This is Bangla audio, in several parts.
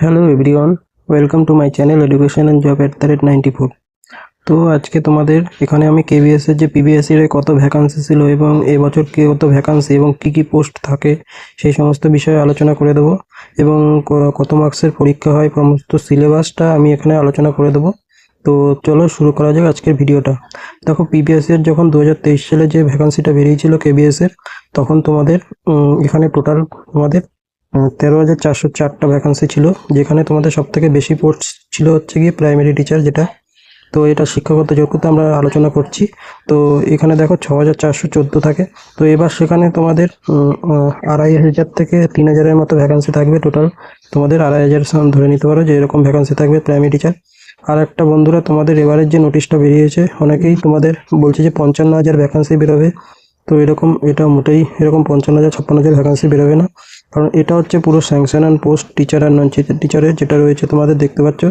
Hello everyone welcome to my channel education and job at the rate ninety four তো আজকে তোমাদের এখানে আমি কেবিএস এর যে পিবিএসসি এর কত ভ্যাকান্সি ছিল এবং এবছর কি কত ভ্যাকান্সি এবং কি কি পোস্ট থাকে, সেই সমস্ত বিষয়ে আলোচনা করে দেবো এবং কত মার্কসের পরীক্ষা হয়, সমস্ত সিলেবাসটা আমি এখানে আলোচনা করে দেবো। তো চলো শুরু করা যাক আজকের ভিডিওটা দেখো পিবিএসসি এর যখন দু হাজার তেইশ সালে যে ভ্যাকান্সিটা বেরিয়েছিল কেবিএস এর, তখন তোমাদের এখানে টোটাল তোমাদের তেরো হাজার চারশো চারটা ভ্যাকান্সি ছিল, যেখানে তোমাদের সব থেকে বেশি পোস্ট ছিল হচ্ছে গিয়ে প্রাইমারি টিচার যেটা। তো এটা শিক্ষাগত যোগ্যতা আমরা আলোচনা করছি। তো এখানে দেখো ছ হাজার চারশো চোদ্দ থাকে। তো এবার সেখানে তোমাদের আড়াই হাজার থেকে তিন হাজারের মতো ভ্যাকান্সি থাকবে টোটাল তোমাদের আড়াই হাজার ধরে নিতে পারো যে এরকম ভ্যাকান্সি থাকবে প্রাইমারি টিচার আর একটা বন্ধুরা তোমাদের এবারের যে নোটিশটা বেরিয়েছে, অনেকেই তোমাদের বলছে যে পঞ্চান্ন হাজার ভ্যাকান্সি বেরোবে। তো এরকম, এটা মোটেই এরকম পঞ্চান্ন হাজার, ছাপ্পান্ন হাজার ভ্যাকান্সি বেরোবে না। কারণ এটা হচ্ছে পুরো sanction and post teacher and non টিচারের যেটা রয়েছে তোমাদের দেখতে পাচ্ছ।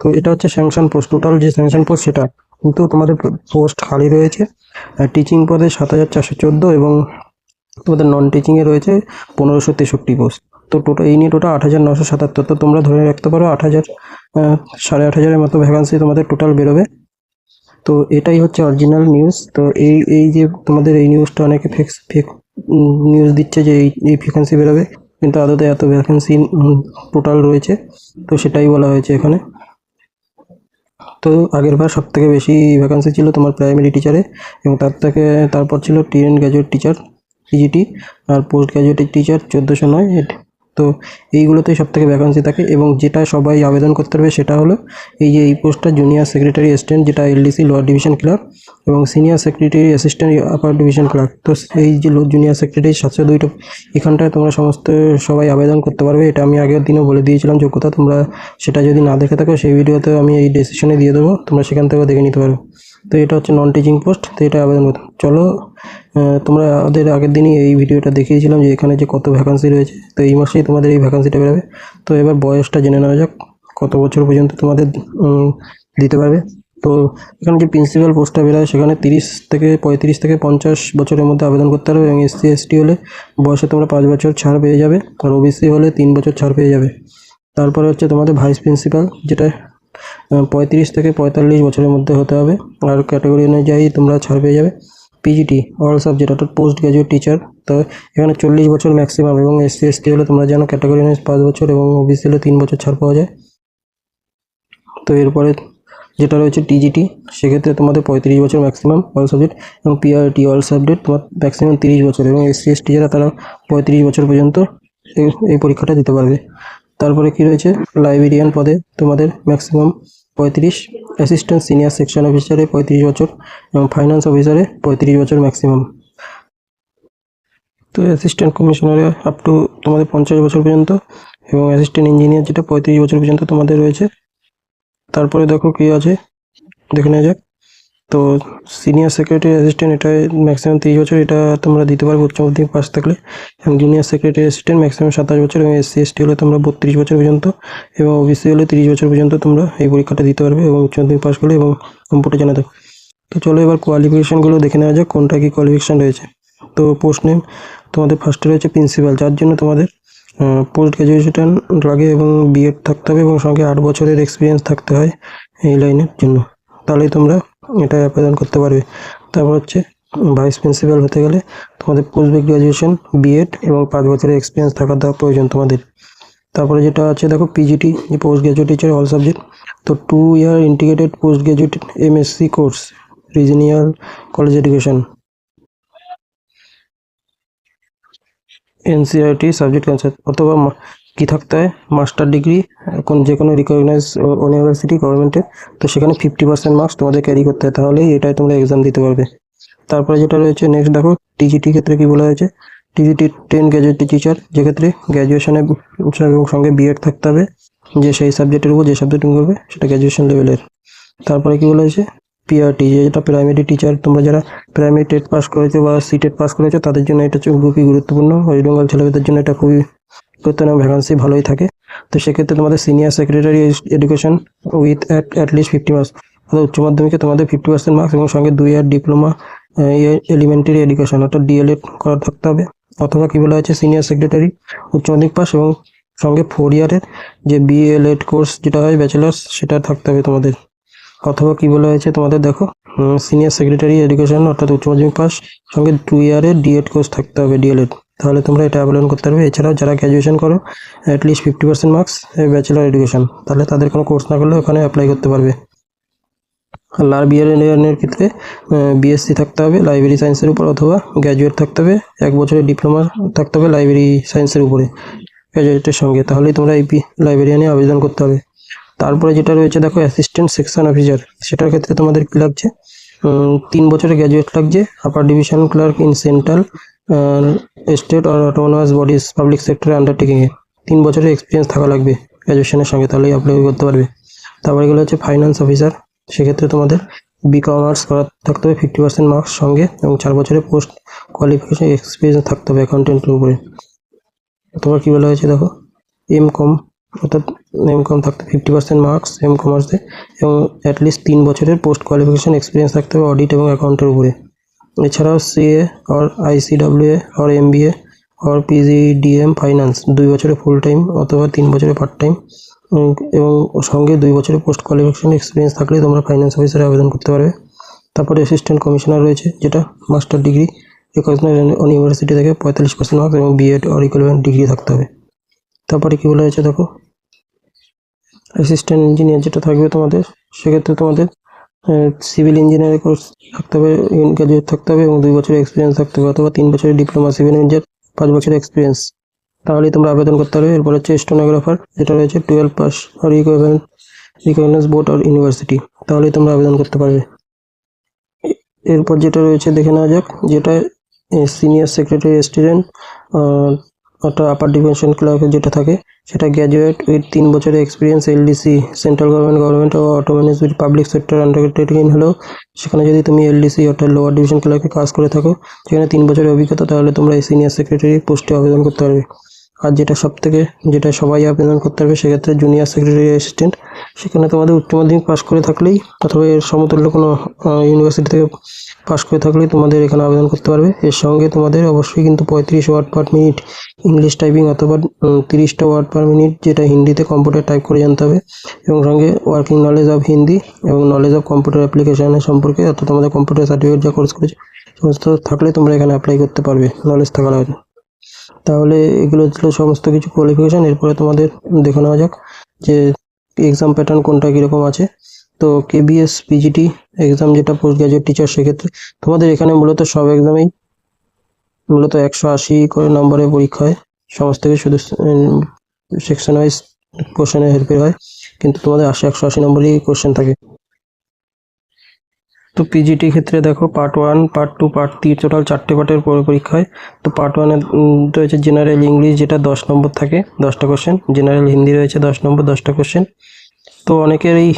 তো এটা হচ্ছে স্যাংশন পোস্ট টোটাল যে স্যাংশন পোস্ট সেটা কিন্তু তোমাদের পোস্ট খালি রয়েছে। টিচিং পদে সাত হাজার চারশো চোদ্দ এবং তোমাদের নন টিচিংয়ে রয়েছে পনেরোশো তেষট্টি পোস্ট তো টোটাল এই নিয়ে টোটাল আট হাজার নশো সাতাত্তর। তো তোমরা ধরে রাখতে পারো আট হাজার সাড়ে আট হাজারের মতো ভ্যাকান্সি তোমাদের টোটাল বেরোবে। তো এটাই হচ্ছে অরিজিনাল নিউজ তো এই এই যে তোমাদের এই নিউজটা অনেকে ফেক ফেক নিউজ দিচ্ছে যে এই এই ভ্যাকেন্সি বেরোবে। কিন্তু আদতে এত ভ্যাকেন্সি টোটাল রয়েছে, তো সেটাই বলা হয়েছে এখানে। তো আগের বার সব থেকে বেশি ভ্যাকান্সি ছিল তোমার প্রাইমারি টিচারে এবং তার থেকে, তারপর ছিল T N graduate teacher PGT আর পোস্ট গ্র্যাজুয়েট টিচার চোদ্দোশো নয় তো এইগুলোতেই সব থেকে ভ্যাকান্সি থাকে এবং যেটা সবাই আবেদন করতে পারবে সেটা হলো এই যে এই পোস্টটা জুনিয়র সেক্রেটারি অ্যাসিস্ট্যান্ট যেটা এলডিসি লোয়ার ডিভিশন ক্লার্ক এবং senior secretary assistant upper division clerk তো এই যে জুনিয়র সেক্রেটারি সাতশো দুইটা এখানটায় তোমরা সমস্ত সবাই আবেদন করতে পারবে। এটা আমি আগের দিনও বলে দিয়েছিলাম যোগ্যতা, তোমরা সেটা যদি না দেখে থাকো সেই ভিডিওতে আমি এই ডিসিশনে দিয়ে দেবো, তোমরা সেখান থেকেও দেখে নিতে পারো। তো এটা হচ্ছে নন টিচিং পোস্ট তো এটা আবেদন করতে চলো তোমরা আমাদের আগের দিনই এই ভিডিওটা দেখিয়েছিলাম যে এখানে যে কত ভ্যাকান্সি রয়েছে, তো এই মাসেই তোমাদের এই ভ্যাকান্সিটা বেরোবে। তো এবার বয়সটা জেনে নেওয়া যাক, কত বছর পর্যন্ত তোমাদের দিতে পারবে। তো এখানে যে প্রিন্সিপাল পোস্টটা বেরোয়, সেখানে তিরিশ থেকে পঁয়ত্রিশ থেকে পঞ্চাশ বছরের মধ্যে আবেদন করতে হবে এবং এসসি এসটি হলে বয়সে তোমরা পাঁচ বছর ছাড় পেয়ে যাবে। আর ওবিসি হলে তিন বছর ছাড় পেয়ে যাবে। তারপরে হচ্ছে তোমাদের ভাইস প্রিন্সিপাল যেটা পঁয়ত্রিশ থেকে পঁয়তাল্লিশ বছরের মধ্যে হতে হবে। আর ক্যাটাগরি অনুযায়ী তোমরা ছাড় পেয়ে যাবে পিজিটি অল সাবজেক্ট অর্থাৎ পোস্ট গ্র্যাজুয়েট টিচার তো এখানে চল্লিশ বছর ম্যাক্সিমাম এবং এসসি এসটি হলে তোমরা জানো ক্যাটাগরি অনুযায়ী পাঁচ বছর এবং ওবিসি হলে তিন বছর ছাড় পাওয়া যায়। তো এরপরে যেটা রয়েছে টিজিটি সেক্ষেত্রে তোমাদের পঁয়ত্রিশ বছর ম্যাক্সিমাম অল সাবজেক্ট এবং পিআরটি অল সাবজেক্ট তোমার ম্যাক্সিমাম তিরিশ বছর এবং এসসি এসটি যারা তারা পঁয়ত্রিশ বছর পর্যন্ত এই পরীক্ষাটা দিতে পারবে। তারপরে কি রয়েছে? লাইব্রেরিয়ান পদে তোমাদের ম্যাক্সিমাম পঁয়ত্রিশ অ্যাসিস্ট্যান্ট সিনিয়র সেকশন অফিসারে পঁয়ত্রিশ বছর এবং ফাইন্যান্স অফিসারে পঁয়ত্রিশ বছর ম্যাক্সিমাম তো অ্যাসিস্ট্যান্ট কমিশনারে আপ টু তোমাদের পঞ্চাশ বছর পর্যন্ত এবং অ্যাসিস্ট্যান্ট ইঞ্জিনিয়ার যেটা পঁয়ত্রিশ বছর পর্যন্ত তোমাদের রয়েছে। তারপরে দেখো কি আছে? দেখে নেওয়া যাক। তো সিনিয়র সেক্রেটারি অ্যাসিস্ট্যান্ট এটা ম্যাক্সিমাম তিরিশ বছর, এটা তোমরা দিতে পারবে উচ্চ মাধ্যমিক পাস থাকলে। এবং জুনিয়র সেক্রেটারি অ্যাসিস্ট্যান্ট ম্যাক্সিমাম সাতাশ বছর এবং এসসি এসটি হলে তোমরা বত্রিশ বছর পর্যন্ত এবং ওবিসি হলে তিরিশ বছর পর্যন্ত তোমরা এই পরীক্ষাটা দিতে পারবে এবং উচ্চ মাধ্যমিক পাস করলে এবং কম্পিউটার জানা থাকো তো চলো এবার কোয়ালিফিকেশানগুলো দেখে নেওয়া যাক, কোনটা কি কোয়ালিফিকেশান রয়েছে। তো পোস্ট নেম তোমাদের ফার্স্টে রয়েছে প্রিন্সিপাল যার জন্য তোমাদের পোস্ট গ্র্যাজুয়েশন লাগে এবং বিএড থাকতে হবে এবং সঙ্গে আট বছরের এক্সপিরিয়েন্স থাকতে হয় এই লাইনের জন্য। তাহলেই তোমরা এটা আবেদন করতে পারবে। তারপর হচ্ছে ভাইস প্রিন্সিপাল হতে গেলে তোমাদের পোস্ট গ্র্যাজুয়েশন বিএড এবং পাঁচ বছরের এক্সপিরিয়েন্স থাকা দেওয়া প্রয়োজন তোমাদের। তারপরে যেটা আছে, দেখো পিজিটি যে post graduate teacher all subject তো two year integrated post graduate MSc course regional college education NCERT subject concept অথবা কি থাকতে হয়? মাস্টার ডিগ্রি কোন যে কোনো রিকগনাইজ ইউনিভার্সিটি গভর্নমেন্টের তো সেখানে ফিফটি পার্সেন্ট মার্কস তোমাদের ক্যারি করতে হয়। তাহলেই এটাই তোমরা এক্সাম দিতে পারবে। তারপরে যেটা রয়েছে নেক্সট দেখো টিজিটি ক্ষেত্রে কি বলা হয়েছে? টিজিটি টেন গ্র্যাজুয়েট টিচার যেক্ষেত্রে গ্র্যাজুয়েশনে এবং সঙ্গে বিএড থাকতে হবে। যে সেই সাবজেক্টের উপর যে সাবজেক্ট তুমি করবে, সেটা গ্র্যাজুয়েশন লেভেলের তারপরে কি বলা হয়েছে? পিআরটি যেটা প্রাইমারি টিচার তোমরা যারা প্রাইমারি টেট পাস করেছ বা সি টেট পাস করেছ, তাদের জন্য এটা খুবই গুরুত্বপূর্ণ। ওয়েস্ট বেঙ্গল ছেলেমেয়েদের জন্য এটা খুবই গুরুত্বপূর্ণ ভ্যাকান্সি ভালোই থাকে। তো সেক্ষেত্রে তোমাদের senior secretary education with at at least fifty marks অর্থাৎ উচ্চ মাধ্যমিকে তোমাদের ফিফটি পার্সেন্ট মার্কস এবং সঙ্গে দুই ইয়ার ডিপ্লোমা এলিমেন্টারি এডুকেশন অর্থাৎ ডিএলএড করা থাকতে হবে। অথবা কি বলা হয়েছে সিনিয়র সেক্রেটারি উচ্চ মাধ্যমিক পাস এবং সঙ্গে ফোর ইয়ারের যে বিএলএড কোর্স যেটা হয় ব্যাচেলার্স সেটা থাকতে হবে তোমাদের। অথবা কি বলা হয়েছে তোমাদের, দেখো সিনিয়র সেক্রেটারি এডুকেশন অর্থাৎ উচ্চ মাধ্যমিক পাস সঙ্গে টু ইয়ারের ডিএড কোর্স থাকতে হবে ডিএলএড তাহলে তোমরা এটা আবেদন করতে পারবে। এছাড়াও যারা গ্র্যাজুয়েশন করো at least fifty percent marks bachelor education তাহলে তাদের কোনো কোর্স না করলে ওখানে অ্যাপ্লাই করতে পারবে। আর বিএলএনের ক্ষেত্রে বিএসসি থাকতে হবে লাইব্রেরি সায়েন্সের উপর, অথবা গ্র্যাজুয়েট থাকতে হবে, এক বছরের ডিপ্লোমা থাকতে হবে লাইব্রেরি সায়েন্সের উপরে গ্র্যাজুয়েটের সঙ্গে। তাহলেই তোমরা এই লাইব্রেরিয়ানে আবেদন করতে হবে তারপরে যেটা রয়েছে, দেখো অ্যাসিস্ট্যান্ট সেকশন অফিসার সেটার ক্ষেত্রে তোমাদের কী লাগছে? তিন বছরের গ্র্যাজুয়েট লাগছে upper division clerk in central state R autonomous bodies public sector আন্ডারটেকিংয়ে তিন বছরের এক্সপিরিয়েন্স থাকা লাগবে। গ্র্যাজুয়েশনের সঙ্গে তাহলেই অ্যাপ্লাই করতে পারবে। তারপরে এগুলো হচ্ছে ফাইন্যান্স অফিসার সেক্ষেত্রে তোমাদের বি কমার্স করা থাকতে হবে ফিফটি পার্সেন্ট মার্কস সঙ্গে এবং চার বছরের পোস্ট কোয়ালিফিকেশন এক্সপিরিয়েন্স থাকতে হবে অ্যাকাউন্টেন্টের উপরে। তোমার কী বলা হয়েছে দেখো? এম কম অর্থাৎ এম কম থাকতে ফিফটি পার্সেন্ট মার্কস এম কমার্সে এবং অ্যাটলিস্ট তিন বছরের পোস্ট কোয়ালিফিকেশন এক্সপিরিয়েন্স থাকতে হবে অডিট এবং অ্যাকাউন্টের উপরে। এছাড়াও CA or ICWA or M B A or PGDM finance দুই বছরে ফুল টাইম অথবা তিন বছরের পার্ট টাইম এবং সঙ্গে দুই বছরের পোস্ট কোয়ালিফিকেশন এক্সপিরিয়েন্স থাকলে তোমরা ফাইন্যান্স অফিসারে আবেদন করতে পারবে। তারপরে অ্যাসিস্ট্যান্ট কমিশনার রয়েছে, যেটা মাস্টার ডিগ্রি ইউনিভার্সিটি থেকে পঁয়তাল্লিশ পার্সেন্ট মার্কস এবং বিএড অর ইকুইভ্যালেন্ট ডিগ্রি থাকতে হবে। তারপরে কী বলা হয়েছে দেখো? অ্যাসিস্ট্যান্ট ইঞ্জিনিয়ার যেটা থাকবে তোমাদের, সেক্ষেত্রে তোমাদের সিভিল ইঞ্জিনিয়ারিং কোর্স থাকতে হবে গ্রাজুয়েট থাকতে হবে এবং দুই বছরের এক্সপিরিয়েন্স থাকতে হবে অথবা তিন বছরের ডিপ্লোমা সিভিল ইঞ্জিনিয়ার পাঁচ বছরের এক্সপিরিয়েন্স তাহলেই তোমরা আবেদন করতে পারবে। এরপর হচ্ছে স্টোনোগ্রাফার, যেটা রয়েছে টুয়েলভ পাস আর ইকুইভ্যালেন্ট রিকগনাইজ বোর্ড আর ইউনিভার্সিটি তাহলেই তোমরা আবেদন করতে পারবে। এরপর যেটা রয়েছে, দেখে নেওয়া যাক। যেটা সিনিয়র সেক্রেটারি স্টুডেন্ট একটা আপার ডিভিশন ক্লার্কের যেটা থাকে সেটা গ্র্যাজুয়েট উইথ তিন বছরের experience LDC central government government O autonomous with public sector undertaking হলেও সেখানে যদি তুমি এলডিসি অর্থাৎ লোয়ার ডিভিশন ক্লার্কে কাজ করে থাকো, সেখানে তিন বছরের অভিজ্ঞতা, তাহলে তোমরা এই সিনিয়র সেক্রেটারি পোস্টে আবেদন করতে পারবে। আর যেটা সব থেকে যেটা সবাই আবেদন করতে পারবে সেক্ষেত্রে জুনিয়র সেক্রেটারি অ্যাসিস্ট্যান্ট সেখানে তোমাদের উচ্চ মাধ্যমিক পাশ করে থাকলেই অথবা এর সমতুল্য কোনো ইউনিভার্সিটি থেকে পাস করে থাকলেই তোমাদের এখানে আবেদন করতে পারবে। এর সঙ্গে তোমাদের অবশ্যই কিন্তু পঁয়ত্রিশ word per minute English typing অথবা তিরিশটা ওয়ার্ড পার মিনিট যেটা হিন্দিতে কম্পিউটার টাইপ করে জানতে হবে এবং সঙ্গে ওয়ার্কিং নলেজ অফ হিন্দি এবং নলেজ অফ কম্পিউটার অ্যাপ্লিকেশনের সম্পর্কে, অর্থাৎ তোমাদের কম্পিউটার সার্টিফিকেট যা কোর্স করেছে, সমস্ত থাকলে তোমরা এখানে অ্যাপ্লাই করতে পারবে নলেজ থাকা লাগবে তাহলে এগুলো ছিল সমস্ত কিছু কোয়ালিফিকেশন এরপরে তোমাদের দেখে নেওয়া যাক যে এক্সাম প্যাটার্ন কোনটা কীরকম আছে। তো কেবিএস পিজিটি এক্সাম যেটা পোস্ট গ্রাজুয়েট টিচার সেক্ষেত্রে তোমাদের এখানে মূলত সব এক্সামেই মূলত একশো আশি করে নম্বরে পরীক্ষা হয়। সমস্ত কিছু শুধু সেকশন ওয়াইজ কোশ্চেনের হেল্পের হয়, কিন্তু তোমাদের আশি একশো আশি নম্বরই কোশ্চেন থাকে। তো পিজিটি ক্ষেত্রে দেখো part one part two part three total চারটে পার্টের পরীক্ষা হয় তো পার্ট ওয়ানে রয়েছে জেনারেল ইংলিশ যেটা দশ নম্বর থাকে, দশটা কোশ্চেন জেনারেল হিন্দি রয়েছে দশ নম্বর, দশটা কোশ্চেন তো অনেকের এই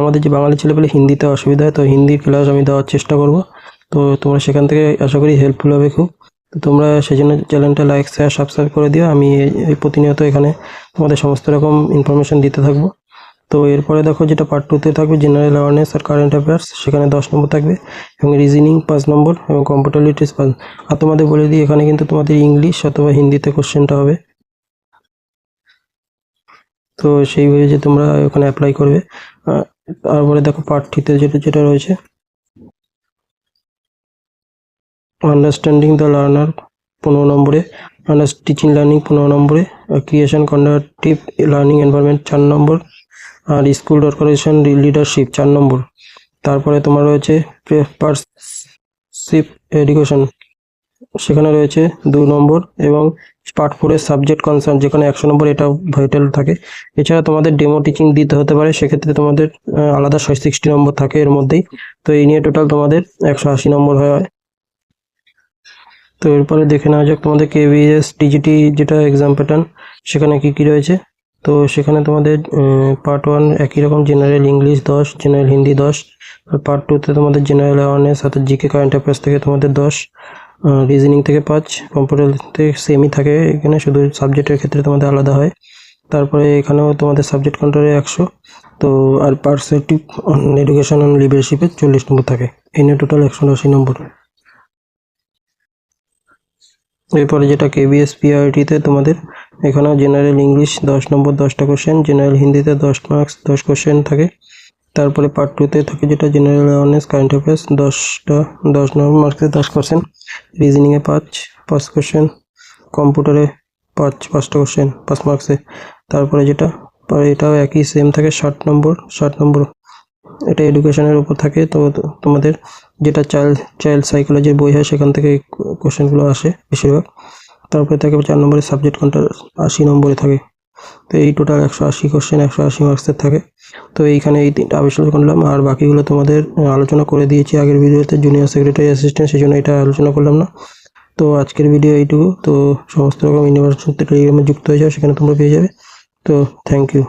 আমাদের যে বাঙালি ছেলেপেলে হিন্দিতে অসুবিধা হয়, তো হিন্দির ক্লাস আমি দেওয়ার চেষ্টা করব। তো তোমরা সেখান থেকে আশা করি হেল্পফুল হবে খুব। তো তোমরা সেই জন্য চ্যানেলটা লাইক শেয়ার সাবস্ক্রাইব করে দিও। আমি প্রতিনিয়ত এখানে তোমাদের সমস্ত রকম ইনফরমেশন দিতে থাকব। তো এরপরে দেখো যেটা পার্ট টুতে থাকবে জেনারেল অ্যাওয়ারনেস আর কারেন্ট অ্যাফেয়ার্স সেখানে দশ নম্বর থাকবে, এবং রিজনিং পাঁচ নম্বর, এবং কম্পিউটার লিটারেসি পাঁচ। আর তোমাদের বলে দিই, এখানে কিন্তু তোমাদের ইংলিশ অথবা হিন্দিতে কোশ্চেনটা হবে। তো সেইভাবে যে তোমরা ওখানে অ্যাপ্লাই করবে। তারপরে দেখো পার্ট থ্রিতে যেটা যেটা রয়েছে আন্ডারস্ট্যান্ডিং দ্য লার্নার পনেরো নম্বরে আন্ডার টিচিং লার্নিং পনেরো নম্বরে ক্রিয়েশন কন্ডাক্টিভ লার্নিং এনভায়রনমেন্ট চার নম্বর। আর স্কুল ডেকোরেশন লিডারশিপ চার নম্বর। তারপরে তোমার রয়েছে পেপারশিপ এডুকেশন। সেখানে রয়েছে দু নম্বর এবং পার্ট ফোরের সাবজেক্ট কনসার্ন, যেখানে একশো নম্বর এটা ভাইটাল থাকে। এছাড়া তোমাদের ডেমো টিচিং দিতে হতে পারে, সেক্ষেত্রে তোমাদের আলাদা সিক্সটি নম্বর থাকে এর মধ্যেই। তো এই নিয়ে টোটাল তোমাদের একশো আশি নম্বর হয়। তো এরপরে দেখে নেওয়া যাক তোমাদের কেভিএস ডিজিটি যেটা এক্সাম প্যাটার্ন সেখানে কি কি রয়েছে। তো সেখানে তোমাদের পার্ট ওয়ান একই রকম জেনারেল ইংলিশ দশ জেনারেল হিন্দি দশ পার্ট টুতে তোমাদের জেনারেল অ্যাওয়ারনেস অর্থাৎ জিকে কারেন্ট অ্যাফেয়ার্স থেকে তোমাদের দশ রিজনিং থেকে পাঁচ কম্পিউটার থেকে সেমই থাকে এখানে, শুধু সাবজেক্টের ক্ষেত্রে তোমাদের আলাদা হয়। তারপরে এখানেও তোমাদের সাবজেক্ট কাউন্টারে একশো, তো আর পার্সেন্টিভ এডুকেশন অ্যান্ড লিডারশিপে চল্লিশ নম্বর থাকে। এই নিয়ে টোটাল একশো আশি নম্বর। এরপরে যেটা কেবিএস পিআরটিতে তোমাদের এখানেও জেনারেল ইংলিশ দশ নম্বর দশটা কোশ্চেন জেনারেল হিন্দিতে দশ মার্কস দশ কোশ্চেন থাকে। তারপরে পার্ট টুতে থাকে যেটা জেনারেল অ্যাওয়ারনেস কারেন্ট অ্যাফেয়ার্স দশটা, দশ নম্বর মার্কসে দশ কোশ্চেন রিজনিংয়ে পাঁচ পাঁচ কোশ্চেন কম্পিউটারে পাঁচ, পাঁচটা কোশ্চেন পাঁচ মার্কসে তারপরে যেটা এটাও একই সেম থাকে, ষাট নম্বর ষাট নম্বর। এটা এডুকেশনের উপর থাকে, তো তোমাদের যেটা চাইল্ড চাইল্ড সাইকোলজির বই হয়, সেখান থেকে কোশ্চেনগুলো আসে বেশিরভাগ। তারপরে থাকে চার নম্বরের সাবজেক্ট কোনটা আশি নম্বরে থাকে। তো এই টোটাল একশো আশি কোশ্চেন একশো আশি মার্কসের থাকে। তো এইখানে এই তিনটা আবিষ্কার করলাম। আর বাকিগুলো তোমাদের আলোচনা করে দিয়েছি আগের ভিডিওতে। জুনিয়র সেক্রেটারি অ্যাসিস্ট্যান্ট সেই জন্য এটা আলোচনা করলাম না। তো আজকের ভিডিও এইটুকু। তো সমস্ত রকম ইউনিভার্সিটি টেলিগ্রামে যুক্ত হয়ে যাও, সেখানে তোমরা পেয়ে যাবে। তো থ্যাংক ইউ